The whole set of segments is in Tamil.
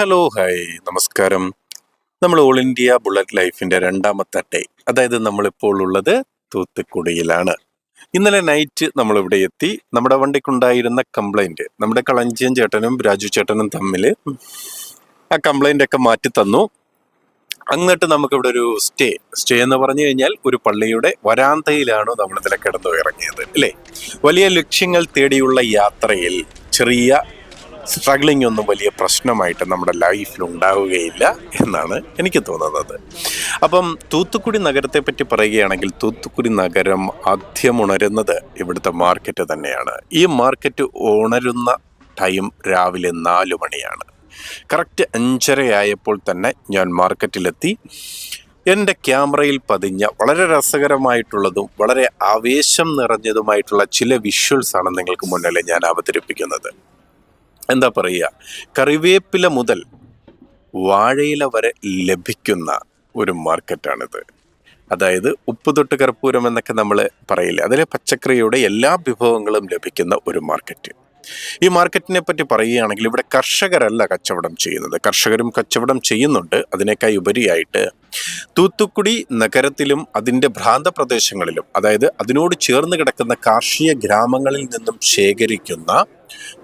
ഹലോ ഹായ് നമസ്കാരം. നമ്മൾ ഓൾ ഇന്ത്യ ബുള്ളറ്റ് ലൈഫിന്റെ രണ്ടാമത്തെ ഡേ അതായത് നമ്മളിപ്പോൾ ഉള്ളത് തൂത്തുക്കുടിയിലാണ്. ഇന്നലെ നൈറ്റ് നമ്മൾ ഇവിടെ എത്തി. നമ്മുടെ വണ്ടിക്കുണ്ടായിരുന്ന കംപ്ലൈന്റ് നമ്മുടെ കളഞ്ചിയൻ ചേട്ടനും രാജു ചേട്ടനും തമ്മിൽ ആ കംപ്ലൈന്റ് ഒക്കെ മാറ്റി തന്നു. അങ്ങോട്ട് നമുക്കിവിടെ ഒരു സ്റ്റേ സ്റ്റേ എന്ന് പറഞ്ഞു കഴിഞ്ഞാൽ ഒരു പള്ളിയുടെ വരാന്തയിലാണ് നമ്മളിതിലെ കിടന്നു ഇറങ്ങിയത് അല്ലേ? വലിയ ലക്ഷ്യങ്ങൾ തേടിയുള്ള യാത്രയിൽ ചെറിയ സ്ട്രഗ്ലിംഗ് ഒന്നും വലിയ പ്രശ്നമായിട്ട് നമ്മുടെ ലൈഫിൽ ഉണ്ടാവുകയില്ല എന്നാണ് എനിക്ക് തോന്നുന്നത്. അപ്പം തൂത്തുക്കുടി നഗരത്തെ പറ്റി പറയുകയാണെങ്കിൽ തൂത്തുക്കുടി നഗരം ആദ്യം ഉണരുന്നത് ഇവിടുത്തെ മാർക്കറ്റ് തന്നെയാണ്. ഈ മാർക്കറ്റ് ഉണരുന്ന ടൈം രാവിലെ നാല് മണിയാണ്. കറക്റ്റ് അഞ്ചരയായപ്പോൾ തന്നെ ഞാൻ മാർക്കറ്റിലെത്തി എന്റെ ക്യാമറയിൽ പതിഞ്ഞ വളരെ രസകരമായിട്ടുള്ളതും വളരെ ആവേശം നിറഞ്ഞതുമായിട്ടുള്ള ചില വിഷ്വൽസ് ആണ് നിങ്ങൾക്ക് മുന്നിൽ ഞാൻ അവതരിപ്പിക്കുന്നത്. എന്താ പറയുക? കറിവേപ്പില മുതൽ വാഴയില വരെ ലഭിക്കുന്ന ഒരു മാർക്കറ്റാണിത്. അതായത് ഉപ്പ് തൊട്ട് കർപ്പൂരം എന്നൊക്കെ നമ്മൾ പറയില്ലേ? അതിലെ പച്ചക്കറിയുടെ എല്ലാ വിഭവങ്ങളും ലഭിക്കുന്ന ഒരു മാർക്കറ്റ്. ഈ മാർക്കറ്റിനെ പറ്റി പറയുകയാണെങ്കിൽ ഇവിടെ കർഷകരല്ല കച്ചവടം ചെയ്യുന്നത്. കർഷകരും കച്ചവടം ചെയ്യുന്നുണ്ട്. അതിനേക്കായി ഉപരിയായിട്ട് തൂത്തുക്കുടി നഗരത്തിലും അതിന്റെ ഭ്രാന്ത പ്രദേശങ്ങളിലും അതായത് അതിനോട് ചേർന്ന് കിടക്കുന്ന കാർഷിക ഗ്രാമങ്ങളിൽ നിന്നും ശേഖരിക്കുന്ന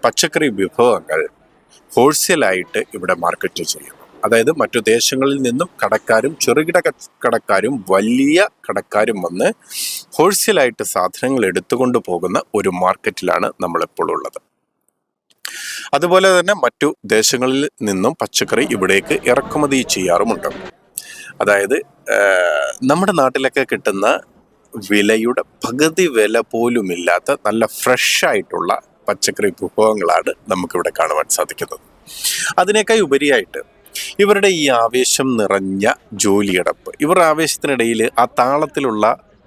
പച്ചക്കറി വിഭവങ്ങൾ ഹോൾസെയിലായിട്ട് ഇവിടെ മാർക്കറ്റ് ചെയ്യുന്നു. അതായത് മറ്റു ദേശങ്ങളിൽ നിന്നും കടക്കാരും ചെറുകിട കടക്കാരും വലിയ കടക്കാരും വന്ന് ഹോൾസെയിലായിട്ട് സാധനങ്ങൾ എടുത്തുകൊണ്ട് പോകുന്ന ഒരു മാർക്കറ്റിലാണ് നമ്മളിപ്പോൾ ഉള്ളത്. അതുപോലെ തന്നെ മറ്റു ദേശങ്ങളിൽ നിന്നും പച്ചക്കറി ഇവിടേക്ക് ഇറക്കുമതി ചെയ്യാറുമുണ്ട്. അതായത് നമ്മുടെ നാട്ടിലൊക്കെ കിട്ടുന്ന വിലയുടെ പകുതി വില പോലുമില്ലാത്ത നല്ല ഫ്രഷ് ആയിട്ടുള്ള പച്ചക്കറി വിഭവങ്ങളാണ് നമുക്കിവിടെ കാണുവാൻ സാധിക്കുന്നത്. അതിനേക്കാൾ ഉപരിയായിട്ട് ഇവരുടെ ഈ ആവേശം നിറഞ്ഞ ജോലിയടപ്പ്. ഇവർ ആവേശത്തിനിടയിൽ ആ താളത്തിലുള്ള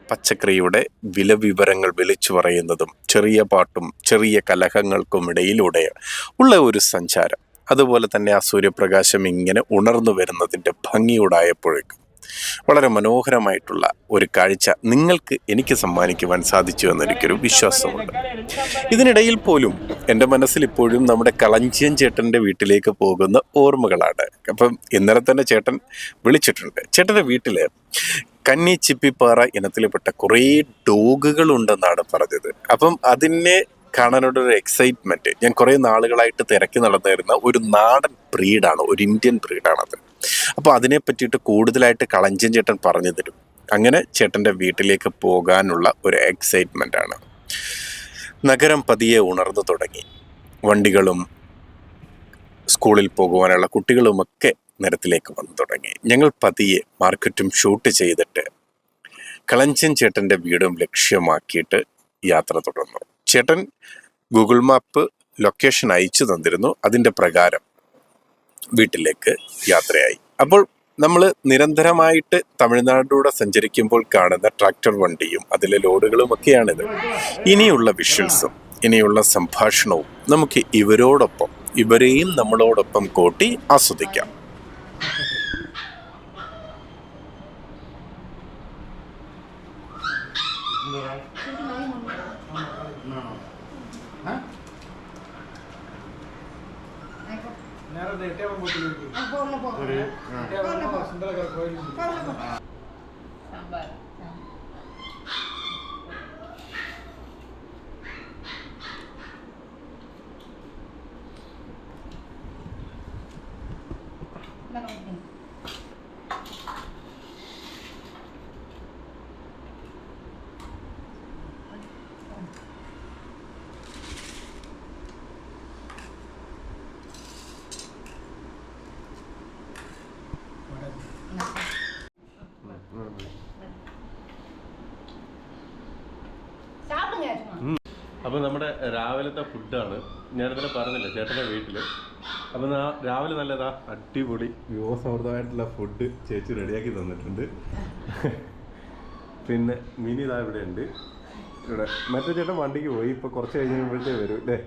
പച്ചക്കറിയുടെ വില വിവരങ്ങൾ വിളിച്ചു പറയുന്നതും ചെറിയ പാട്ടും ചെറിയ കലഹങ്ങൾക്കും ഇടയിലൂടെ ഉള്ള ഒരു സഞ്ചാരം. അതുപോലെ തന്നെ ആ സൂര്യപ്രകാശം ഇങ്ങനെ ഉണർന്നു വരുന്നതിന്റെ ഭംഗിയോടായപ്പോഴേക്കും വളരെ മനോഹരമായിട്ടുള്ള ഒരു കാഴ്ച നിങ്ങൾക്ക് എനിക്ക് സമ്മാനിക്കുവാൻ സാധിച്ചു എന്നെനിക്കൊരു വിശ്വാസമുണ്ട്. ഇതിനിടയിൽ പോലും എന്റെ മനസ്സിൽ ഇപ്പോഴും നമ്മുടെ കളഞ്ചിയൻ ചേട്ടന്റെ വീട്ടിലേക്ക് പോകുന്ന ഓർമ്മകളാണ്. അപ്പം ഇന്നലെ തന്നെ ചേട്ടൻ വിളിച്ചിട്ടുണ്ട്. ചേട്ടന്റെ വീട്ടിൽ കന്നി ചിപ്പിപ്പാറ ഇനത്തിൽപ്പെട്ട കുറേ ഡോഗുകൾ ഉണ്ടെന്നാണ് പറഞ്ഞത്. അപ്പം അതിനെ കാണാനുള്ള ഒരു എക്സൈറ്റ്മെന്റ് ഞാൻ കുറേ നാളുകളായിട്ട് തിരക്കി നടന്നിരുന്ന ഒരു നാടൻ ബ്രീഡാണ് ഒരു ഇന്ത്യൻ ബ്രീഡാണത് അപ്പോൾ അതിനെ പറ്റിയിട്ട് കൂടുതലായിട്ട് കളഞ്ചൻ ചേട്ടൻ പറഞ്ഞു തരും. അങ്ങനെ ചേട്ടന്റെ വീട്ടിലേക്ക് പോകാനുള്ള ഒരു എക്സൈറ്റ്മെന്റ് ആണ്. നഗരം പതിയെ ഉണർന്നു തുടങ്ങി. വണ്ടികളും സ്കൂളിൽ പോകുവാനുള്ള കുട്ടികളുമൊക്കെ നിരത്തിലേക്ക് വന്നു തുടങ്ങി. ഞങ്ങൾ പതിയെ മാർക്കറ്റും ഷൂട്ട് ചെയ്തിട്ട് കളഞ്ചൻ ചേട്ടന്റെ വീടും ലക്ഷ്യമാക്കിയിട്ട് യാത്ര തുടർന്നു. ചേട്ടൻ ഗൂഗിൾ മാപ്പ് ലൊക്കേഷൻ അയച്ചു തന്നിരുന്നു. അതിന്റെ പ്രകാരം വീട്ടിലേക്ക് യാത്രയായി. അപ്പോൾ നമ്മൾ നിരന്തരമായിട്ട് തമിഴ്നാടിലൂടെ സഞ്ചരിക്കുമ്പോൾ കാണുന്ന ട്രാക്ടർ വണ്ടിയും അതിലെ ലോഡുകളും ഒക്കെയാണിത്. ഇനിയുള്ള വിഷ്വൽസും ഇനിയുള്ള സംഭാഷണവും നമുക്ക് ഇവരോടൊപ്പം ഇവരെയും നമ്മളോടൊപ്പം കൂട്ടി ആസ്വദിക്കാം. टेबल टेबल टेबल सुंदर അപ്പോൾ നമ്മുടെ രാവിലത്തെ ഫുഡാണ്. ഞാൻ ഇന്നലെ പറഞ്ഞില്ല ചേട്ടന്റെ വീട്ടിൽ അപ്പോൾ രാവിലെ നല്ലതാ? അടിപൊളി വിഭവസമൃദ്ധമായിട്ടുള്ള ഫുഡ് ചേച്ചി റെഡിയാക്കി തന്നിട്ടുണ്ട്. പിന്നെ മിനി ഇതാ ഇവിടെ ഉണ്ട്. ഇവിടെ മറ്റേ ചേട്ടൻ വണ്ടിക്ക് പോയി ഇപ്പൊ കുറച്ച് കഴിഞ്ഞപ്പോഴത്തേ വരും അല്ലേ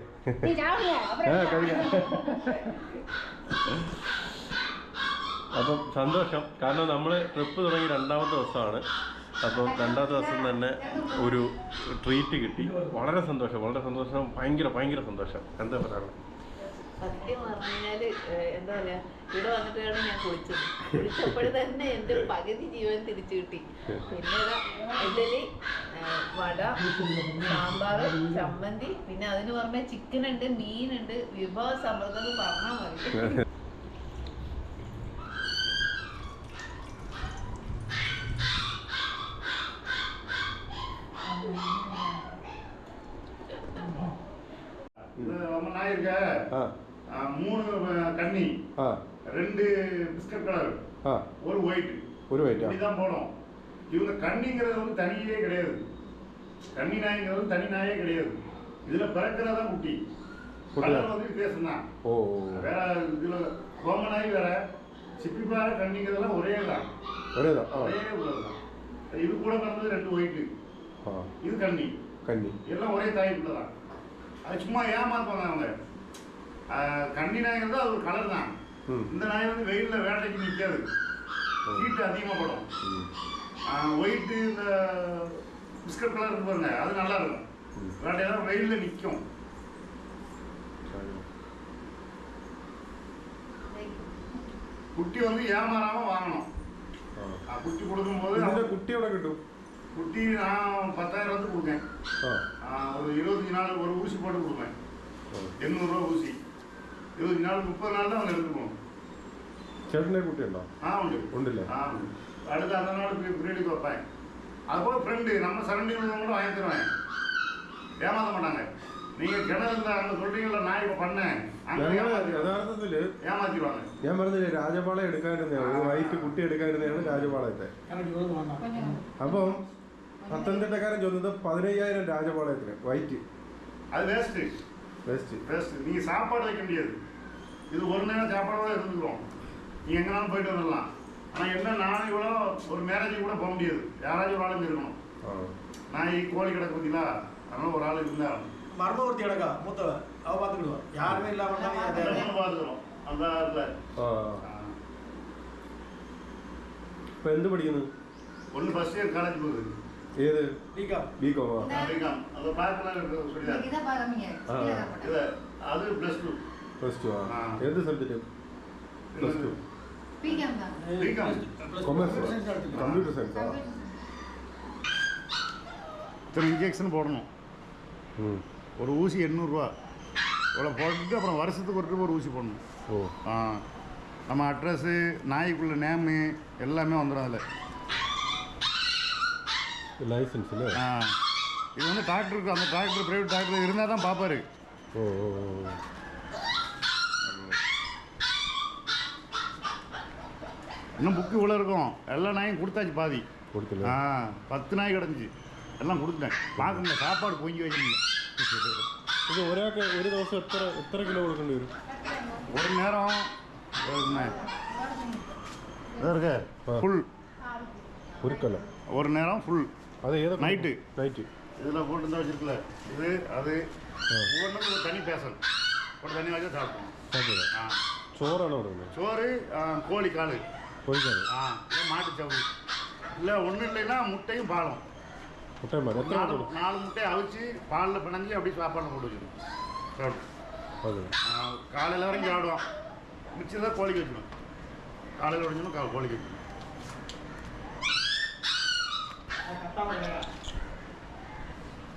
അപ്പം സന്തോഷം. കാരണം നമ്മൾ ട്രിപ്പ് തുടങ്ങി രണ്ടാമത്തെ ദിവസമാണ്. അപ്പം രണ്ടാം ദിവസം തന്നെ ഒരു ട്രീറ്റ് കിട്ടി. വളരെ സന്തോഷം വളരെ സന്തോഷം ഭയങ്കര ഭയങ്കര സന്തോഷം. എന്താ പറയുക സത്യം പറഞ്ഞു കഴിഞ്ഞാൽ എന്താ പറയാ ഇവിടെ വന്നിട്ടാണ് ഞാൻ കുളിച്ചത്. കുളിച്ചപ്പോൾ തന്നെ എന്റെ പകുതി ജീവൻ തിരിച്ചു കിട്ടി. പിന്നെ ഇഡലി വട സാമ്പാർ ചമ്മന്തി. പിന്നെ അതിന് പുറമെ ചിക്കൻ ഉണ്ട് മീനുണ്ട് വിഭവ സമൃദ്ധം പറഞ്ഞാൽ മതി. மூணு ஆ ரெண்டு பிஸ்கட் கலர். ஒரு ஒயிட் ஒரு ஆ? இப்படிதான் போடும் இவங்க கன்னிங்கிறது வந்து தனியே கிடையாது. கன்னி நாய்ங்கிறது தனி நாயே கிடையாது. இதுல பிறக்கிறதா குட்டி. கலர் வந்து வித்தியாசம் தான் ஓ வேற இதுல கோம நாய் வேற. சிப்பிப்பாற கன்னிங்கிறதெல்லாம் ஒரே தான் ஒரே தான் ஒரே உள்ளதுதான் இது கூட பிறந்தது ரெண்டு ஒயிட் ஆ. இது கன்னி கன்னி எல்லாம் ஒரே தாய்க்குள்ள தான் அது சும்மா ஏமாத்துவாங்க அவங்க. கண்ணி நாயங்கிறது அது ஒரு கலர் தான். இந்த நாய் வந்து வெயிலில் வேட்டைக்கு நிற்காது ஹீட் அதிகமாக படும். ஒயிட்டு இந்த பிஸ்கட் கலர் இருக்கு பாருங்க அது நல்லா இருக்கும். வேட்டையெல்லாம் வெயிலில் நிற்கும் குட்டி வந்து ஏமாறாமல் வாங்கணும். குட்டி கொடுக்கும் கொடுக்கும்போது குட்டியோட கிட்டும்? குட்டி நான் பத்தாயிரம் வந்து கொடுப்பேன் ஒரு இருபத்தஞ்சு நாள் ஒரு ஊசி போட்டு கொடுப்பேன். எண்ணூறுரூவா ஊசி. இருபத்தஞ்சி நாள் முப்பது நாள் தான் அவங்க எடுத்துக்கணும் ചേട്ടന്റെ കുട്ടിയുണ്ടോ ஆ உண்டு ഉണ്ടല്ലേ ஆ அடுத்து அந்த நாள் பிரீடுக்கு வைப்பேன் அதுபோல் ஃப்ரெண்டு நம்ம சரௌண்டிங் கூட வாங்கி தருவேன் ஏமாத்த மாட்டாங்க நீங்கள் கிணறு இருந்தா அங்கே சொல்றீங்களா நான் இப்போ பண்ணேன் அங்கே ഞങ്ങള് ஏமாத்தி യഥാർത്ഥത്തില് ஏமாத்திடுவாங்க ഞാൻ പറഞ്ഞില്ലേ രാജപാളയം എടുക്കാനിരുന്നതാണ് ഒരു വൈറ്റ് കുട്ടി എടുക്കാനിരുന്നതാണ് രാജപാളയത്തെ கொஞ்சம் അപ്പം പത്തനംതിട്ടക്കാരൻ ചോദിച്ചത് പതിനയ്യായിരം രാജപാളയത്തിന് വൈറ്റ് அது வேஸ்ட்டு ബെസ്റ്റ് வேஸ்ட்டு நீங்கள் சாப்பாடு வைக்க முடியாது இது ஒரு நேரம் சாப்பாடோட இருந்துக்கிறோம். நீ எங்கேனாலும் போயிட்டு வந்துடலாம். ஆனால் என்ன நானும் இவ்வளோ ஒரு மேரேஜ் கூட போக முடியாது. யாராச்சும் ஒரு ஆளுங்க இருக்கணும். நான் கோழி கிடக்கு பார்த்தீங்களா? அதனால ஒரு ஆள் இருந்தா. மர்மவர்த்தி கிடக்கா மூத்தவ அவ பார்த்துக்கிடுவோம் யாருமே இல்லாமல் பார்த்துக்கிறோம். அந்த இதில் இப்போ எந்த படிக்கணும்? ஒன்று ஃபஸ்ட் இயர் காலேஜ் போகுது. ஏது? பிகாம் பிகாமா பிகாம் அதை பார்க்கலாம் சொல்லி அது ப்ளஸ் டூ ப்ளஸ் டூ எந்த subject plus two commerce computer சயின்ஸா இத்தனை இன்ஜெக்ஷன் போடணும். ஒரு ஊசி எண்ணூறுரூவா இவ்வளோ போட்டுட்டு அப்புறம் வருஷத்துக்கு ஒரு ட்ரிப் ஒரு ஊசி போடணும். ஓ. ஆ. நம்ம அட்ரஸ்ஸு நாய்க்குள்ள நேமு எல்லாமே வந்துடும் அதில். லைசன்ஸ் இல்லை ஆ. இது வந்து டாக்டருக்கு அந்த டாக்டர் ப்ரைவேட் டாக்டர் இருந்தால் தான் பார்ப்பாரு ஓ ஓ. இன்னும் புக்கு இவ்வளோ இருக்கும் எல்லா நாயும் கொடுத்தாச்சு பாதி കൊടുത്തില്ല ஆ பத்து நாய் கிடந்துச்சு எல்லாம் கொடுத்துட்டேன் பார்க்க முடியல சாப்பாடு பொங்கி வைக்கணும் ഇത് ഒരാൾക്ക് ഒരു ദിവസം എത്ര എത്ര കിലോ കൊടുക്കേണ്ടി വരും ஒரு நேரம் ஒரு இருக்கு ஆ. ஃபுல் ഒരു കൊല്ലം ஒரு நேரம் ஃபுல் അത് ഏതൊക്കെ Night. നൈറ്റ് இதில் போட்டு தான் வச்சிருக்கல இது அது ஒவ்வொன்றும் ஒரு தனி பேசல் ஒரு தனி வச்சு சாப்பிடணும் സാധ്യത ஆ ചോറാണോ കൊടുക്കുന്നത് சோறு ஆ, கோழி கால் பொரிக்காது ஆ மாட்டுச்சாவு இல்லை ஒன்றும் இல்லைன்னா முட்டையும் பாலும். முட்டை பால்? எத்தனை நாலு முட்டை? நாலு முட்டை அவிச்சு பாலில் பிணைஞ்சு அப்படியே சாப்பாடில் போட்டு வச்சிடும் சாப்பிடும் காலையில் வரைக்கும் சாப்பிடுவோம் மிச்சம் தான் கோழிக்கு வச்சிடும் காலையில் உடஞ்சிடும் கா கோழிக்கு வச்சிடும்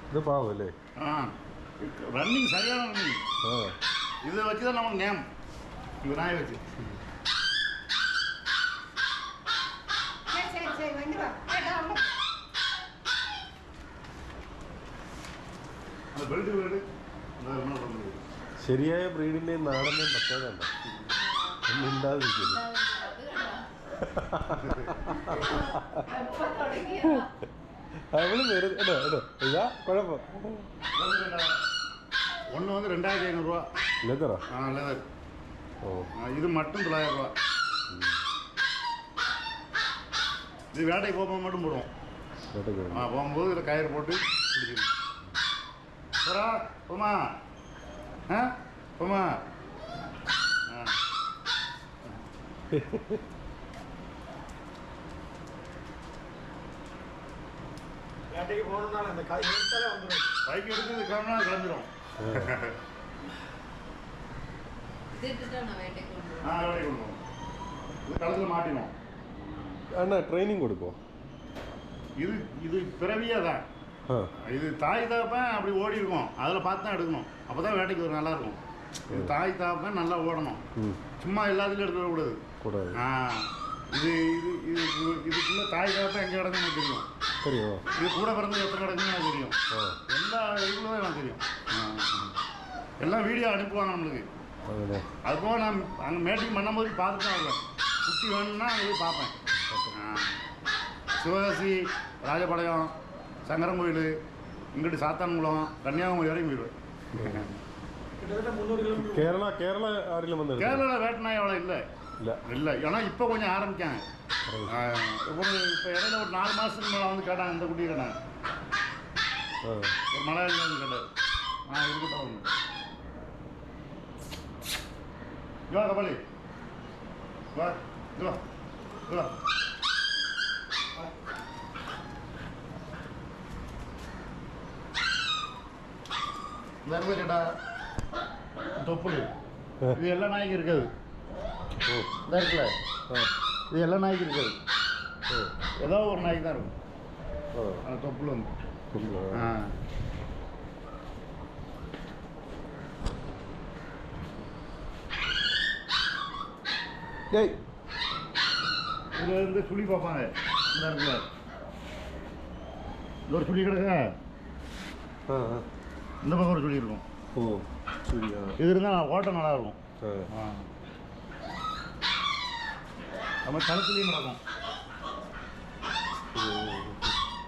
இது பாவம் இல்லை ஆ ரன்னிங் சரியான ரன்னிங் ஆ. இதை வச்சு தான் நம்ம நேம். இது நாயை வச்சு ശരിയായ ബ്രീഡിന്റെയും നാടന്റെയും പ്രത്യേകത ഉണ്ടോ ഒന്നും ഇണ്ടാതിരിക്കില്ല എപ്പോ തുടങ്ങിയതാ അവള് വെറുതെ എടോ എടോ ഇതാ കുഴപ്പം ஒன்று வந்து ரெண்டாயிரத்தி ஐநூறுரூவா ലെതറോ ஆ லெதர் ഓ இது மட்டும் தொள்ளாயிரம் ரூபா இது வேட்டைக்கு போகும்போது மட்டும் போடுவோம் കേട്ടോ ஆ போகும்போது இதில் கயிறு போட்டு பிடிச்சிடும் போடா போமா Ha? போமா வேட்டைக்கு போகணும்னால அந்த காய் எடுத்தாலே வந்துடும் பைக் எடுத்து கிளம்புனா கிளம்பிடும் களத்தில் மாட்டினோம். ஆனால் ட்ரைனிங் கொடுக்கும் இது இது பிறவியாக தான் இது தாய் தாப்பேன் அப்படி ஓடி இருக்கும். அதில் பார்த்து தான் எடுக்கணும். அப்போ தான் வேட்டைக்கு ஒரு நல்லாயிருக்கும். இது தாய் தாப்பேன் நல்லா ஓடணும். சும்மா எல்லாத்துலையும் எடுத்துக்கூடாது கூடாது. ஆ. இது இது இது இதுக்குள்ளே தாய் தாப்பேன் எங்கே கிடக்குன்னு தெரியும். தெரியும். இது கூட பிறந்து எப்போ கிடக்குன்னு எனக்கு தெரியும். எல்லா இதுக்குள்ளதும் எனக்கு தெரியும். எல்லாம் வீடியோ அனுப்புவாங்க நம்மளுக்கு. அது போக நான் அங்கே மேட்டிங் பண்ணும்போது பார்த்துட்டு தான் வருவேன். குட்டி வேணும்னா அங்கே போய் பார்ப்பேன். சிவகாசி ராஜபாளையம் சங்கரங்கோயில் இங்கிட்டு சாத்தான்குளம் கன்னியாகுமரி வரைக்கும் போயிடுவேன் கேரளா கேரளா ஆறிலும் வந்து கேரளாவில் வேட்டனாய் அவ்வளோ இல்லை? இல்லை. இல்லை. ஏன்னா இப்போ கொஞ்சம் ஆரம்பிக்காங்க இப்போ இடையில ஒரு நாலு மாதத்துக்கு மேலே வந்து கேட்டாங்க இந்த குட்டி கேட்டாங்க. ஒரு மலையாளி வந்து கேட்டார். ஆ இருக்கட்டும் இவா கபாலி இவா இவா இவா வெறுவெளிடா தொப்புள். இது எல்லா நாய்க்கு இருக்காது. இருக்குல்ல? இது எல்லா நாய்க்கு இருக்காது. ஏதோ ஒரு நாய்க்கு தான் இருக்கும். அந்த தொப்புள் வந்து. ஆ. டேய். இதில் இருந்து சுழி பார்ப்பாங்க. இந்த இடத்துல ஒரு சுழி கிடக்கா ஆ ஆ. இந்த பக்கம் ஒரு சுழி இருக்கும் ഓ ശരി ആ இது இருந்தால் ஓட்டம் நல்லா இருக்கும் ആ நம்ம கழுத்துலேயும் நடக்கும்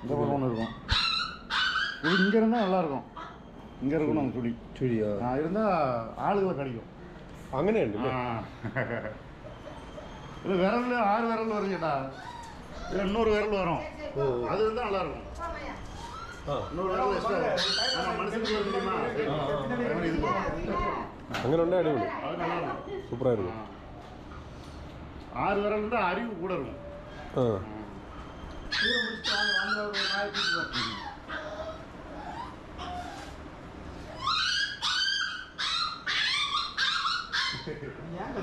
இந்த பக்கம் ஒன்று இருக்கும் இது இங்கே இருந்தால் நல்லா இருக்கும் இங்கே இருக்கணும் அந்த சுழி ശരിയാ ஆ, இருந்தால் ஆளுகளை கிடைக்கும் അങ്ങനെയുണ്ട് ஆ. இது விரல் ஆறு விரல் வரும் கேட்டா இது இன்னொரு விரல் வரும் ஓ. அது இருந்தால் நல்லா அங்கே ரெண்டே அடிபடி சூப்பராக இருக்கும் ஆறு வரம் இருந்தால் அறிவு கூட இருக்கும். ஆ. ஏன்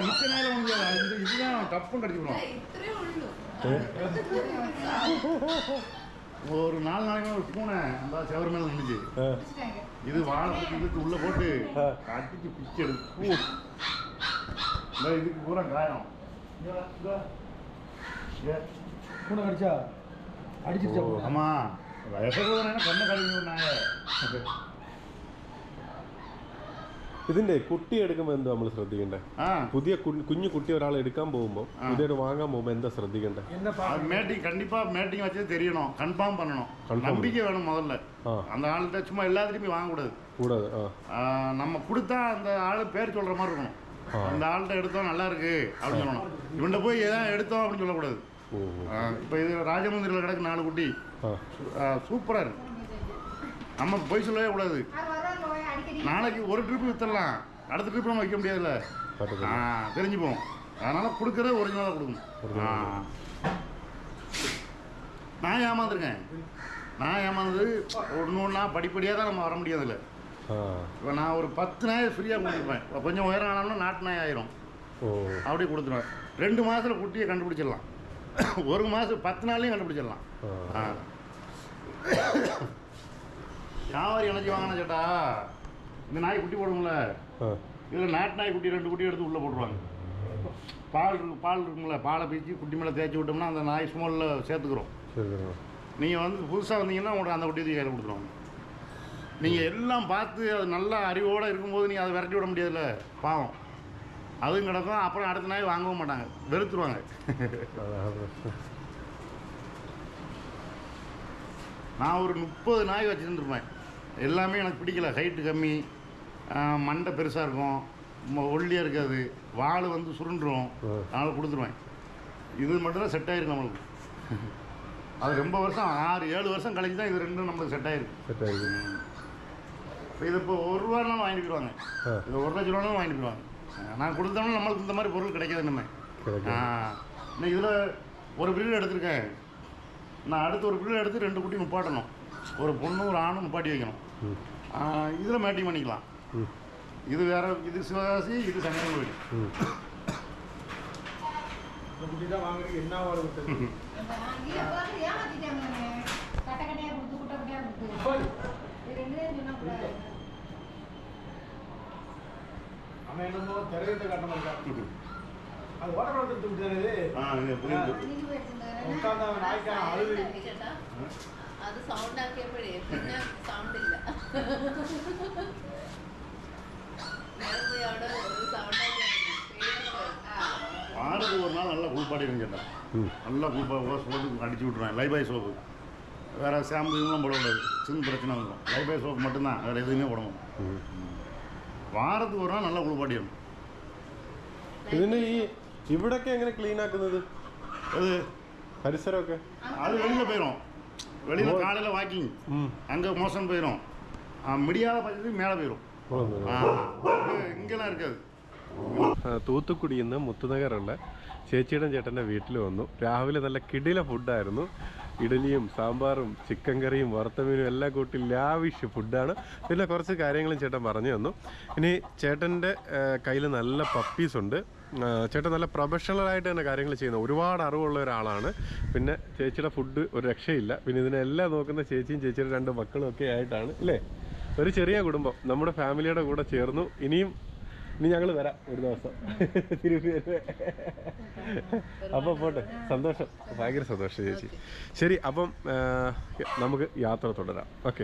மிச்ச நேரம் உனக்கு இதுதான் தப்புன்னு ஒரு நாலு நாளைக்கு ஒரு பூனை அந்த செவரு மேல நின்றுச்சு. இது வானத்துக்கு இதுக்கு உள்ள போட்டு கட்டிச்சு பிச்சு எடுத்து இந்த இதுக்கு பூரா காயம். பூனை கடிச்சா? அடிச்சிருச்சா ஆமா. வயசுக்கு கண்ணை கடிச்சு நாங்கள் ഇതിന്റെ കുട്ടി എടുക്കുമ്പോൾ എന്താ നമ്മൾ ശ്രദ്ധിക്കണ്ടേ ஆ പുതിയ കു- കുഞ്ഞു കുട്ടി ഒരാൾ എടുക്കാൻ പോകുമ്പോൾ ആ. പുതിയൊരു വാങ്ങാൻ പോകുമ്പോൾ എന്താ ശ്രദ്ധിക്കണ്ടേ என்ன பா அது மேட்டிங் கண்டிப்பா மேட்டிங் வச்சது தெரியணும் கன்ஃபார்ம் பண்ணணும் Confirm. நம்பிக்கை வேணும் முதல்ல ஆ. அந்த ஆள்கிட்ட சும்மா எல்லாத்துலையுமே வாங்கக்கூடாது കൂടാതെ ആ ஆ, நம்ம கொடுத்தா அந்த ஆள் பேர் சொல்ற மாதிரி இருக்கணும் ஆ. அந்த ஆள்கிட்ட எடுத்தோம் நல்லா இருக்கு அப்படின்னு சொல்லணும் இவன்கிட்ட போய் ஏதாவது எடுத்தோம் அப்படின்னு சொல்லக்கூடாது ഓ ഓ. ஆ, இப்போ இது ராஜமந்திரியில் கிடக்கு நாலு குட்டி ആ சூப்பராக இருக்கு நம்ம போய் சொல்லவே கூடாது. நாளைக்கு ஒரு ட்ரிப்பு வித்தரலாம் அடுத்த ட்ரிப் நம்ம வைக்க முடியாதுல்ல. ஆ தெரிஞ்சுப்போம். அதனால் கொடுக்குற ஒரிஜினலாக கொடுக்கணும். நான் ஏமாந்துருக்கேன். நான் ஏமாந்தது ஒன்று ஒன்றா படிப்படியாக தான் நம்ம வர முடியாதுல்ல. இப்போ நான் ஒரு பத்து நாய் ஃப்ரீயாக கொடுத்துருப்பேன். கொஞ்சம் உயரம் ஆனாலும் நாட்டு நாய் ஆயிரும். அப்படியே கொடுத்துருவேன். ரெண்டு மாதத்தில் குட்டியை கண்டுபிடிச்சிடலாம். ஒரு மாதம் பத்து நாள்லையும் கண்டுபிடிச்சிடலாம். ஆ. வியாபாரி இணைச்சி வாங்கினா சேட்டா? இந்த நாய் குட்டி போடுவோம்ல. இதில் நாட்டு நாய் குட்டி ரெண்டு குட்டி எடுத்து உள்ளே போட்டுருவாங்க. பால் இருக்கு பால் இருக்கும்ல பாலை பீச்சு குட்டி மேலே தேய்ச்சி விட்டோம்னா அந்த நாய் ஸ்மோலில் சேர்த்துக்கிறோம். நீங்கள் வந்து புதுசாக வந்தீங்கன்னா உங்களுக்கு அந்த குட்டியை தூக்கி கையில் கொடுத்துருவாங்க. நீங்கள் எல்லாம் பார்த்து அது நல்லா அறிவோடு இருக்கும்போது நீ அதை விரட்டி விட முடியாதுல்ல? பாவம். அதுவும் கிடக்கும் அப்புறம் அடுத்த நாய் வாங்கவும் மாட்டாங்க. வெறுத்துருவாங்க. நான் ஒரு முப்பது நாய் வச்சுருந்துருப்பேன். எல்லாமே எனக்கு பிடிக்கல. ஹைட்டு கம்மி மண்டை பெருசாக இருக்கும். ஒல்லியாக இருக்காது. வாள் வந்து சுருண்டுரும். அதனால் கொடுத்துருவேன். இது மட்டும் தான் செட் ஆயிருக்கு நம்மளுக்கு. அது ரொம்ப வருஷம் ஆறு ஏழு வருஷம் கழிச்சு தான் இது ரெண்டும் நம்மளுக்கு செட் ஆயிருக்கு. செட் ஆயிருக்கு. இப்போ இது இப்போ ஒரு ரூபானாலும் வாங்கிடுவாங்க இது ஒரு லட்ச ரூபானாலும் வாங்கிடுவாங்க நான் கொடுத்தோம்னா நம்மளுக்கு இந்த மாதிரி பொருள் கிடைக்காது நம்ம இன்னும் இதில் ஒரு பிரிவில் எடுத்திருக்கேன். நான் அடுத்து ஒரு பிரிவில் எடுத்து ரெண்டு குட்டி முப்பாட்டணும். ஒரு பொண்ணு ஒரு ஆணும் முப்பாட்டி வைக்கணும். இதில் மேட்டிங் பண்ணிக்கலாம். இது வேற இது சிவகாசி இது சங்கரன் கோயில் அவன் என்னமோ திரையத்தை கட்ட மாதிரி அது ஓட்ட எடுத்து விட்டாரு உட்காந்து அவன் അത് സൗണ്ട് ആക്കിയപ്പോഴേ പിന്നെ സൗണ്ട് ഇല്ല ഞാൻ പോയി അവിടെ ഒരു സൗണ്ട് வாரத்துக்கு ஒரு நாள் நல்லா குளிப்பாடி இருந்துட்டேன் நல்லா குளிப்பா சோப்பு அடிச்சு விட்ருவேன் லைபாய் சோப்பு வேறு ஷாம்பு இதெல்லாம் போடக்கூடாது சின்ன பிரச்சனை வந்துடும் லைபாய் சோப்பு மட்டும்தான் வேறு எதுவுமே போட மாட்டோம் വാരത്തുക്ക് ഒരു നാൾ നല്ല കുളിപ്പാടിയാണ് ഇതിന് ഈ ഇവിടൊക്കെ എങ്ങനെ ക്ലീൻ ആക്കുന്നത് அது പരിസരമൊക്കെ அது வெளியில் போயிடும் வெளியில் காலையில் வாக்கிங் அங்கே மோசம் போயிடும் முடியாத பட்சத்துக்கு மேலே போயிடும் இங்கெல்லாம் இருக்காது ആ, തൂത്തുക്കുടിയിൽ നിന്ന് മുത്തുനഗറുള്ള ചേച്ചിയുടെ ചേട്ടൻ്റെ വീട്ടിൽ വന്നു രാവിലെ നല്ല കിടില ഫുഡായിരുന്നു ഇഡലിയും സാമ്പാറും ചിക്കൻ കറിയും വറുത്തമീനും എല്ലാം കൂട്ടി ലാവിഷ് ഫുഡാണ് പിന്നെ കുറച്ച് കാര്യങ്ങളും ചേട്ടൻ പറഞ്ഞു തന്നു ഇനി ചേട്ടൻ്റെ കയ്യിൽ നല്ല പപ്പീസ് ഉണ്ട് ആ, ചേട്ടൻ നല്ല പ്രൊഫഷണലായിട്ട് തന്നെ കാര്യങ്ങൾ ചെയ്യുന്ന ഒരുപാട് അറിവുള്ള ഒരാളാണ്. പിന്നെ ചേച്ചിയുടെ ഫുഡ് ഒരു രക്ഷയില്ല. പിന്നെ ഇതിനെല്ലാം നോക്കുന്ന ചേച്ചിയും ചേച്ചിയുടെ രണ്ട് മക്കളും ഒക്കെ ആയിട്ടാണ് അല്ലേ? ഒരു ചെറിയ കുടുംബം. നമ്മുടെ ഫാമിലിയുടെ കൂടെ ചേർന്നു. ഇനിയും ഇനി ഞങ്ങൾ വരാം ഒരു ദിവസം. തിരുപ്പി അപ്പം പോട്ടെ. സന്തോഷം. ഭയങ്കര സന്തോഷം ചേച്ചി. ശരി അപ്പം നമുക്ക് യാത്ര തുടരാം. ഓക്കെ.